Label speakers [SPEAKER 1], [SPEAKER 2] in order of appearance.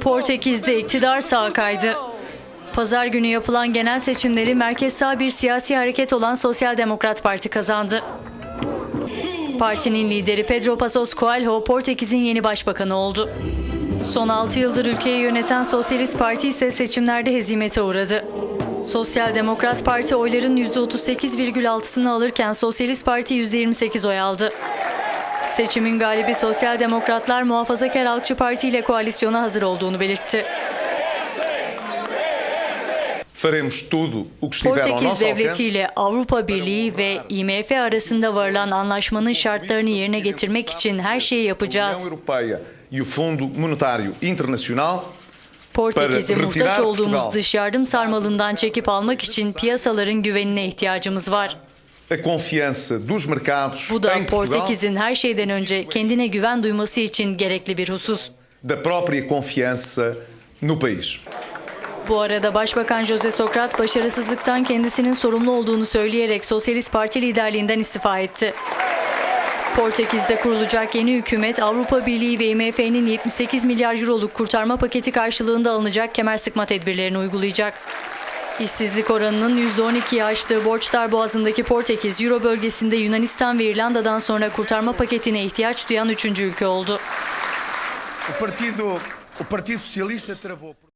[SPEAKER 1] Portekiz'de iktidar sağa kaydı. Pazar günü yapılan genel seçimleri merkez sağ bir siyasi hareket olan Sosyal Demokrat Parti kazandı. Partinin lideri Pedro Passos Coelho Portekiz'in yeni başbakanı oldu. Son 6 yıldır ülkeyi yöneten Sosyalist Parti ise seçimlerde hezimete uğradı. Sosyal Demokrat Parti oyların %38,6'sını alırken Sosyalist Parti %28 oy aldı. Seçimin galibi Sosyal Demokratlar Muhafazakar Halkçı Parti ile koalisyona hazır olduğunu belirtti. Portekiz
[SPEAKER 2] nosso
[SPEAKER 1] devleti
[SPEAKER 2] alcance
[SPEAKER 1] ile Avrupa Birliği ve IMF arasında varılan anlaşmanın şartlarını yerine getirmek için her şeyi yapacağız.
[SPEAKER 2] E
[SPEAKER 1] Portekiz'e muhtaç olduğumuz dış yardım sarmalından çekip almak için piyasaların güvenine ihtiyacımız var.
[SPEAKER 2] A confiança dos mercados
[SPEAKER 1] Bu da Portekiz'in her şeyden önce kendine güven duyması için gerekli bir husus.
[SPEAKER 2] da própria confiança no país.
[SPEAKER 1] Bu arada Başbakan Jose Sokrat başarısızlıktan kendisinin sorumlu olduğunu söyleyerek Sosyalist Parti liderliğinden istifa etti. Portekiz'de kurulacak yeni hükümet Avrupa Birliği ve IMF'nin 78 milyar euroluk kurtarma paketi karşılığında alınacak kemer sıkma tedbirlerini uygulayacak. İşsizlik oranının %12'ye aştığı borçlar boğazındaki Portekiz, Euro bölgesinde Yunanistan ve İrlanda'dan sonra kurtarma paketine ihtiyaç duyan üçüncü ülke oldu.
[SPEAKER 3] O Partido, o Partido.